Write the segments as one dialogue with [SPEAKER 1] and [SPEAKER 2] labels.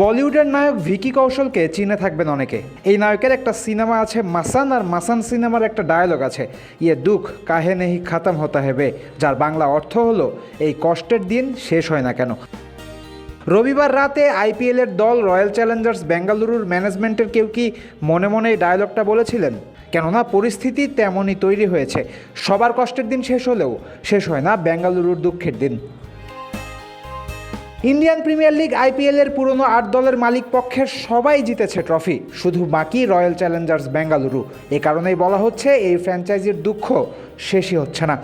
[SPEAKER 1] বলিউডের নায়ক ভিকি কৌশলকে চিনে থাকবেন অনেকে। এই নায়কের একটা সিনেমা আছে মাসান, আর মাসান সিনেমার একটা ডায়লগ আছে। ইয়ে দুঃখ কাহে নেহি খাতাম হতা হেবে, যার বাংলা অর্থ হলো, এই কষ্টের দিন শেষ হয় না কেন? রবিবার রাতে আইপিএলের দল রয়্যাল চ্যালেঞ্জার্স বেঙ্গালুরুর ম্যানেজমেন্টের কেউ কি মনে মনে এই ডায়লগটা বলেছিলেন? কেননা পরিস্থিতি তেমনই তৈরি হয়েছে। সবার কষ্টের দিন শেষ হলেও শেষ হয় না বেঙ্গালুরুর দুঃখের দিন। ইন্ডিয়ান প্রিমিয়ার লিগ আইপিএল এর পুরনো আট দলের মালিক পক্ষের সবাই জিতেছে ট্রফি, শুধু বাকি রয়্যাল চ্যালেঞ্জার্স বেঙ্গালুরু। এ কারণেই বলা হচ্ছে এই ফ্র্যাঞ্চাইজির দুঃখ শেষই হচ্ছে না।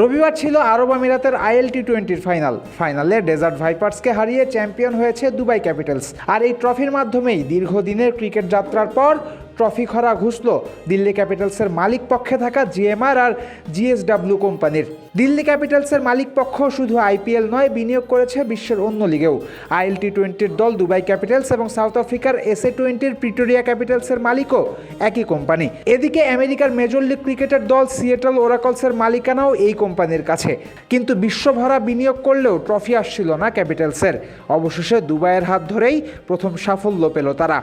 [SPEAKER 1] রবিবার ছিল আরব আমিরাতের আইএল টি টোয়েন্টির ফাইনাল। ফাইনালে ডেজার্ট ভাইপার্সকে হারিয়ে চ্যাম্পিয়ন হয়েছে দুবাই ক্যাপিটালস। আর এই ট্রফির মাধ্যমেই দীর্ঘদিনের ক্রিকেট যাত্রার পর ট্রফি খরা ঘুষল। দিল্লি ক্যাপিটালসের মালিক পক্ষে থাকা জিএমআর আর জিএসডাব্লিউ কোম্পানির। দিল্লি ক্যাপিটালসের মালিক পক্ষ শুধু আইপিএল নয়, বিনিয়োগ করেছে বিশ্বের অন্য লিগেও। আইএল টি টোয়েন্টির দল দুবাই ক্যাপিটালস এবং সাউথ আফ্রিকার এসএ টোয়েন্টির প্রিটোরিয়া ক্যাপিটালসের মালিকও একই কোম্পানি। এদিকে আমেরিকার মেজর লিগ ক্রিকেটের দল সিয়েটল ওরাকলসের মালিকানাও এই কোম্পানির কাছে। কিন্তু বিশ্বভরা বিনিয়োগ করলেও ট্রফি আসছিল না ক্যাপিটালসের। অবশেষে দুবাইয়ের হাত ধরেই প্রথম সাফল্য পেল তারা।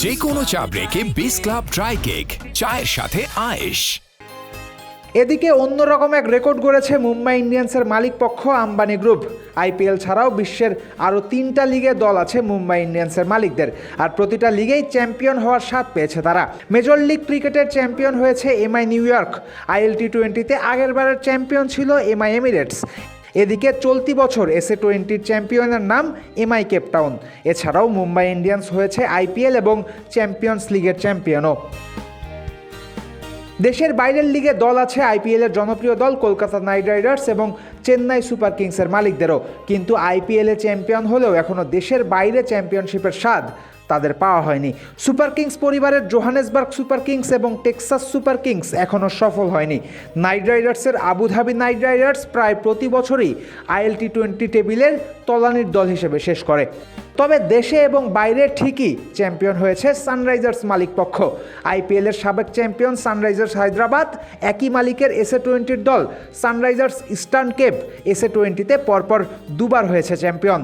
[SPEAKER 2] যে কোনো চা ব্রেকে বিস ক্লাব ড্রাই কেক চায়ের সাথে আয়েশ।
[SPEAKER 1] এদিকে অন্যরকম এক রেকর্ড গড়েছে মুম্বাই ইন্ডিয়ান্সের মালিক পক্ষ আম্বানি গ্রুপ। আইপিএল ছাড়াও বিশ্বের আরও তিনটা লিগে দল আছে মুম্বাই ইন্ডিয়ান্সের মালিকদের। আর প্রতিটা লিগেই চ্যাম্পিয়ন হওয়ার স্বাদ পেয়েছে তারা। মেজর লিগ ক্রিকেটের চ্যাম্পিয়ন হয়েছে MI New York. IL T টোয়েন্টিতে আগেরবারের চ্যাম্পিয়ন ছিল এমআই এমিরেটস। এদিকে চলতি বছর এসএ টোয়েন্টির চ্যাম্পিয়নের নাম এমআই কেপটাউন এছাড়াও মুম্বাই ইন্ডিয়ান্স হয়েছে আইপিএল এবং চ্যাম্পিয়ন্স লিগের চ্যাম্পিয়নও। দেশের বাইরের লিগে দল আছে আইপিএলের জনপ্রিয় দল কলকাতা নাইট রাইডার্স এবং চেন্নাই সুপার কিংসের মালিকদেরও। কিন্তু আইপিএলে চ্যাম্পিয়ন হলেও এখনও দেশের বাইরে চ্যাম্পিয়নশিপের স্বাদ তাদের পাওয়া হয়নি। সুপার কিংস পরিবারের জোহানেসবার্গ সুপার কিংস এবং টেক্সাস সুপার কিংস এখনও সফল হয়নি। নাইট রাইডার্সের আবুধাবি নাইট রাইডার্স প্রায় প্রতি বছরই আইএল টি টোয়েন্টি টেবিলের তলানির দল হিসেবে শেষ করে। তবে দেশে এবং বাইরে ঠিকই চ্যাম্পিয়ন হয়েছে সানরাইজার্স মালিক পক্ষ। আইপিএলের সাবেক চ্যাম্পিয়ন সানরাইজার্স হায়দ্রাবাদ একই মালিকের এসএ টোয়েন্টির দল সানরাইজার্স ইস্টার্ন কেপ এসএ টোয়েন্টিতে পরপর দুবার হয়েছে চ্যাম্পিয়ন।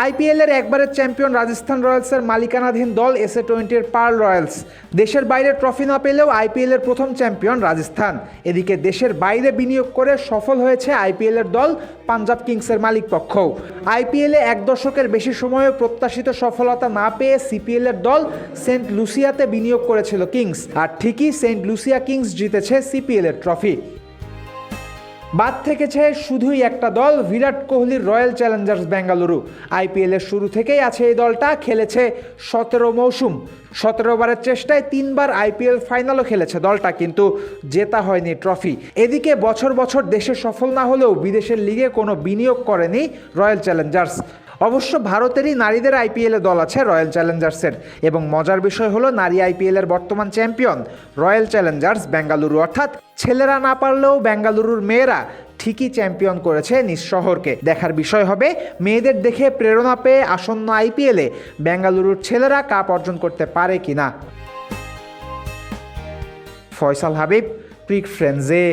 [SPEAKER 1] আইপিএলের একবারের চ্যাম্পিয়ন রাজস্থান রয়্যালসের মালিকানাধীন দল এসএ টোয়েন্টির পার্ল রয়্যালস। দেশের বাইরে ট্রফি না পেলেও আইপিএলের প্রথম চ্যাম্পিয়ন রাজস্থান। এদিকে দেশের বাইরে বিনিয়োগ করে সফল হয়েছে আইপিএলের দল পাঞ্জাব কিংসের মালিক পক্ষও। আইপিএলে এক দশকের বেশি সময়ে প্রত্যাশিত সফলতা না পেয়ে সিপিএলের দল সেন্ট লুসিয়াতে বিনিয়োগ করেছিল কিংস। আর ঠিকই সেন্ট লুসিয়া কিংস জিতেছে সিপিএলের ট্রফি। বাদ থেকেছে শুধুই একটা দল, বিরাট কোহলির রয়্যাল চ্যালেঞ্জার্স বেঙ্গালুরু। আইপিএলের শুরু থেকেই আছে এই দলটা, খেলেছে সতেরো মৌসুম। সতেরো বারের চেষ্টায় তিনবার আইপিএল ফাইনালও খেলেছে দলটা, কিন্তু জেতা হয়নি ট্রফি। এদিকে বছর বছর দেশে সফল না হলেও বিদেশের লিগে কোনো বিনিয়োগ করেনি রয়্যাল চ্যালেঞ্জার্স। অবশ্য ভারতেরই নারীদের আইপিএলে দল আছে রয়্যাল চ্যালেঞ্জার্সের। এবং মজার বিষয় হলো, নারী আইপিএলের বর্তমান চ্যাম্পিয়ন রয়্যাল চ্যালেঞ্জার্স বেঙ্গালুরু। অর্থাৎ ছেলেরা না পারলেও বেঙ্গালুরুর মেয়েরা ঠিকই চ্যাম্পিয়ন করেছে নিজ শহরকে। দেখার বিষয় হবে, মেয়েদের দেখে প্রেরণা পেয়ে আসন্ন আইপিএলে বেঙ্গালুরুর ছেলেরা কাপ অর্জন করতে পারে কিনা। ফয়সাল হাবিব প্রিক ফ্রেন্ডজে